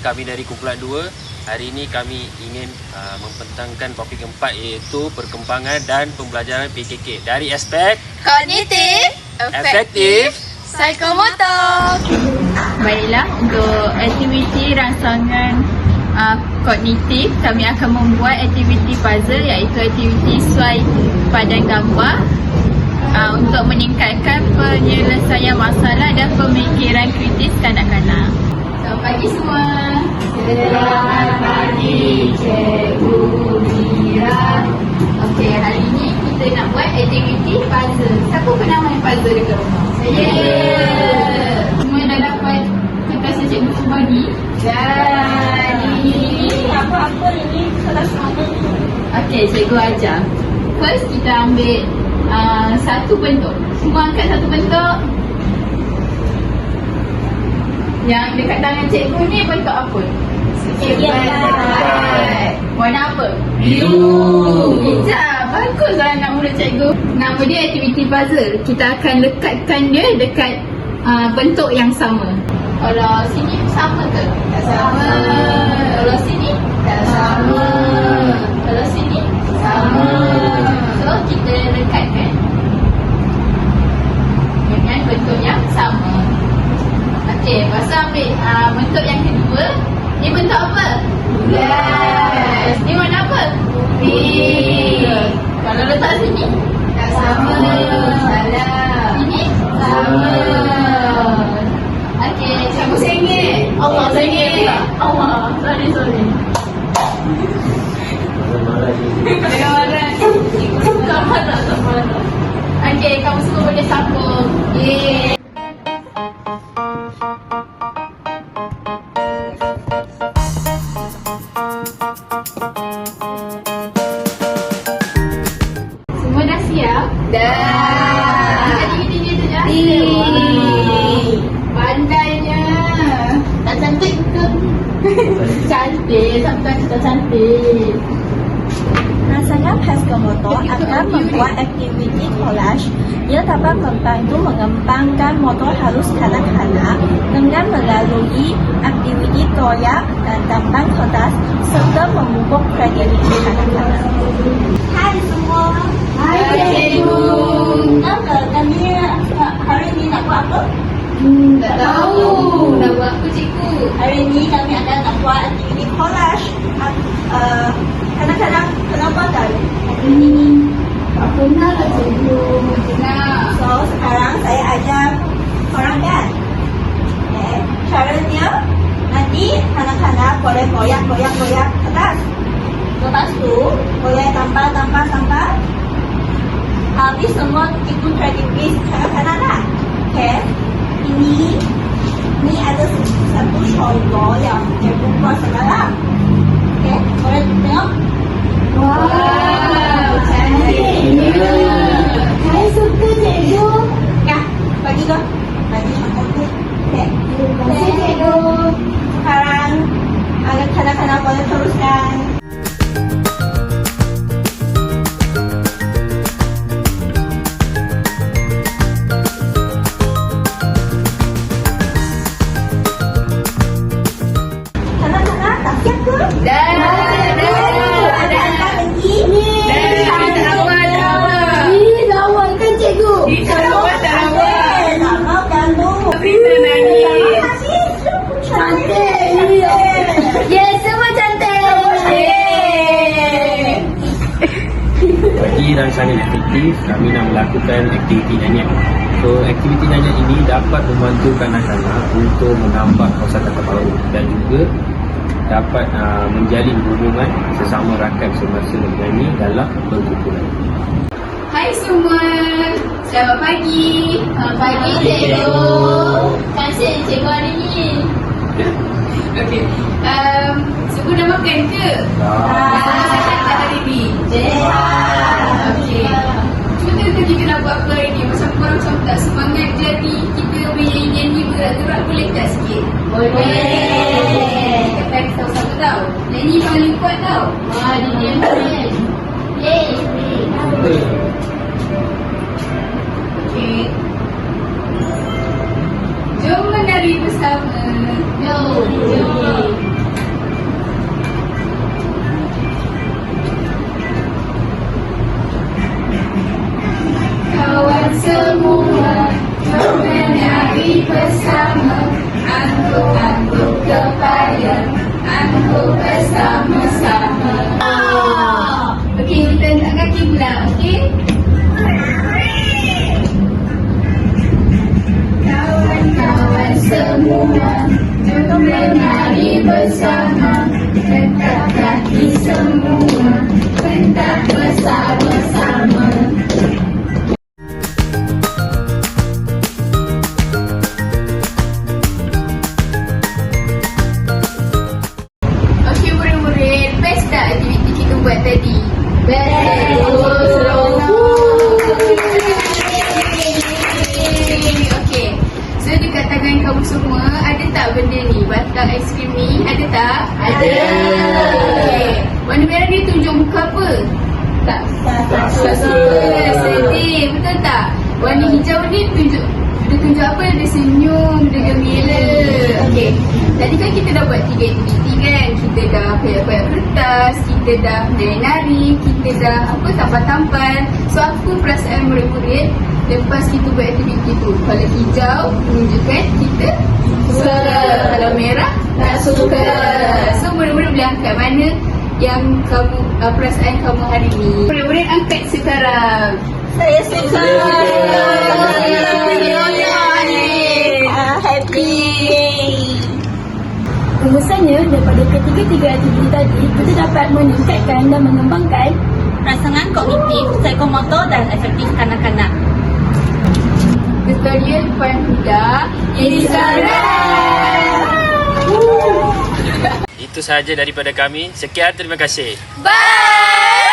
Kami dari kumpulan 2. Hari ini kami ingin uh, membentangkan topik keempat iaitu perkembangan dan pembelajaran PKK dari aspek Kognitif, efektif. psikomotor. Baiklah, untuk aktiviti rangsangan uh, kognitif, kami akan membuat aktiviti puzzle iaitu aktiviti sesuai padan gambar uh, untuk meningkatkan penyelesaian masalah dan pemikiran kritis kanak-kanak. Selamat pagi semua. Selamat pagi, Cikgu Mira. Okey, hari ini kita nak buat aktiviti puzzle. Siapa pernah main puzzle dekat rumah? Saya. Semua dah dapat kertas cikgu tu bagi? Dan ini apa-apa ini kelas mana? Okey, cikgu ajar. First kita ambil uh, satu bentuk. Semua angkat satu bentuk. Yang dekat tangan cikgu ni bentuk apa? Warna apa? Biru. Bijak. Baguslah anak murid cikgu. Nama dia aktiviti puzzle. Kita akan lekatkan dia dekat uh, bentuk yang sama. Kalau sini sama ke? Tak sama. Kalau sini? Tak sama. Kalau sini? Sama. So kita lekatkan dengan bentuk yang sama. Okey, pasal ambil uh, bentuk yang kedua. Ni bentuk apa? Yes. Ni warna apa? Pink. Kalau letak sini? Tak sama. Salah. Ini? Sama. Okey, cikgu sengit. Allah sengit pula. Allah. Sorry, sorry. Jangan marah. Cikgu tak marah, tak marah. Okey, kamu semua boleh sambung. Yeay. Cantik. Sampai kita cantik. Rangsangan Psikomotor akan membuat aktiviti collage yang dapat membantu mengembangkan motor halus kanak-kanak dengan melalui aktiviti toyak dan gambar kertas serta memupuk kreativiti kanak-kanak. Hai semua. Hai, cikgu. Nama kami hari ini nak buat apa? Hmm, tak tahu. Nak buat apa, cikgu? Hari ini kami akan nak buat aktiviti collage. Uh, kanak-kanak kenapa tak hari ini? Tak pernah lah, cikgu. So sekarang saya ajar korang kan. Okay. Caranya nanti kanak-kanak boleh goyak atas. Lepas tu boleh tambah tambah tambah. Habis semua ikut kreatif Bagi rangsangan aktif, kami nak melakukan aktiviti nyanyian. So, aktiviti nyanyian ini dapat membantu kanak-kanak untuk menambah kosakata baru dan juga dapat uh, menjalin hubungan sesama rakan semasa bernyanyi dalam perkumpulan. Hai semua. Selamat pagi. Selamat pagi, cikgu. Kasih cikgu hari ni. Okey. Um, cikgu dah makan ke? Dah. Sihat tak hari ni? Okey. Kita nak buat apa hari ni? Macam korang macam tak semangat jadi kita punya nyanyi bergerak-gerak boleh tak sikit? Boleh. Kita practice sama-sama tau. Nyanyi paling kuat tau. Wah, dia dia. Yeay. Okey. Jom menari bersama. Jom. Jom. Kepaya Angguk bersama-sama. Okey, kita nak kaki pula, okey? Kawan-kawan semua Jom menari bersama. Tetap kaki semua dekat tangan kamu semua, ada tak benda ni? Batang aiskrim ni, ada tak? Ada! Okey, warna merah ni tunjuk muka apa? Tak. Tak suka, sedih, betul tak? Warna hijau ni tunjuk dia tunjuk apa? Dia senyum, dia gembira. Okey. Tadi kan kita dah buat tiga aktiviti kan? Kita dah koyak-koyak kertas, kita dah nari-nari, kita dah apa tampal-tampal. So apa perasaan murid-murid lepas kita buat aktiviti tu? Kalau hijau menunjukkan kita suka. Kalau merah tak suka. So murid-murid boleh angkat mana yang kamu uh, perasaan kamu hari ni. Murid-murid angkat sekarang. Saya suka. Ah, happy. Rumusannya daripada ketiga-tiga aktiviti tadi, kita dapat meningkatkan dan mengembangkan Rangsangan kognitif, psikomotor dan efektif kanak-kanak. Itu sahaja daripada kami. Sekian, terima kasih. Bye!